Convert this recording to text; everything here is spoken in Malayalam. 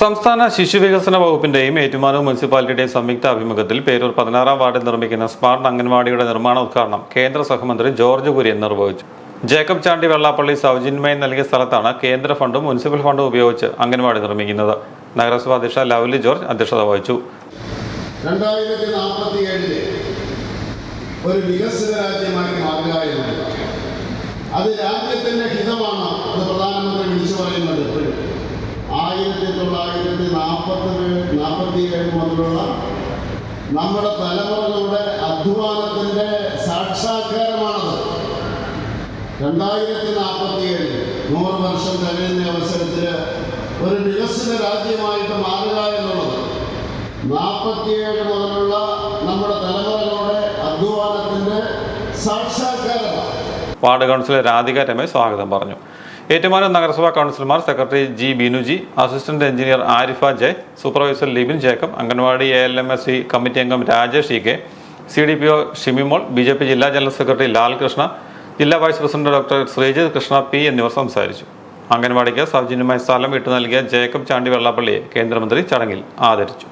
സംസ്ഥാന ശിശുവികസന വകുപ്പിന്റെയും ഏറ്റുമാനൂർ മുനിസിപ്പാലിറ്റിയുടെയും സംയുക്ത ആഭിമുഖ്യത്തിൽ പേരൂർ പതിനാറാം വാർഡിൽ നിർമ്മിക്കുന്ന സ്മാർട്ട് അംഗൻവാടിയുടെ നിർമ്മാണ ഉദ്ഘാടനം കേന്ദ്ര സഹമന്ത്രി ജോർജ് കുര്യൻ നിർവഹിച്ചു. ജേക്കബ് ചാണ്ടി വെള്ളാപ്പള്ളി സൗജന്യമായി നൽകിയ സ്ഥലത്താണ് കേന്ദ്ര ഫണ്ടും മുനിസിപ്പൽ ഫണ്ടും ഉപയോഗിച്ച് അംഗൻവാടി നിർമ്മിക്കുന്നത്. നഗരസഭാ അധ്യക്ഷ ലവ്ലി ജോർജ് അധ്യക്ഷത വഹിച്ചു. ഒരു വികസിത എന്നുള്ളത് അത് രാജ്യത്തിന്റെ ആയിരത്തി തൊള്ളായിരത്തി നാൽപ്പത്തി നാൽപ്പത്തി ഏഴ് മുതലുള്ള നമ്മുടെ തലമുറകളുടെ അധ്വാനത്തിന്റെ സാക്ഷാത്കാരമാണത്. രണ്ടായിരത്തി നാൽപ്പത്തി ഏഴ് നൂറ് വർഷം കഴിയുന്ന അവസരത്തിൽ ഒരു വികസിത രാജ്യമായിട്ട് മാറുക എന്നുള്ളത് നാൽപ്പത്തിയേഴ് മുതലുള്ള നമ്മുടെ തലമുറകളുടെ അധ്വാനത്തിന്റെ സാക്ഷാത്കാരമാണ്. വാർഡ് കൗൺസിലർ രാധിക രമേശ് സ്വാഗതം പറഞ്ഞു. ഏറ്റുമാനൂർ നഗരസഭാ കൗൺസിലർമാർ secretary G Binuji assistant engineer Arifa Jai supervisor Libin Jacob anganwadi A L M S C committee അംഗം Rajesh E K C D P O Shimimol B J P ജില്ലാ ജനറൽ സെക്രട്ടറി ലാൽകൃഷ്ണ ജില്ലാ vice president doctor Sreejith Krishna P എന്നിവർ സംസാരിച്ചു. അംഗൻവാടിക്ക് സൗജന്യമായി സ്ഥലം വിട്ടു നൽകിയ ജേക്കബ് ചാണ്ടി വെള്ളാപ്പള്ളിയെ കേന്ദ്രമന്ത്രി ചടങ്ങിൽ ആദരിച്ചു.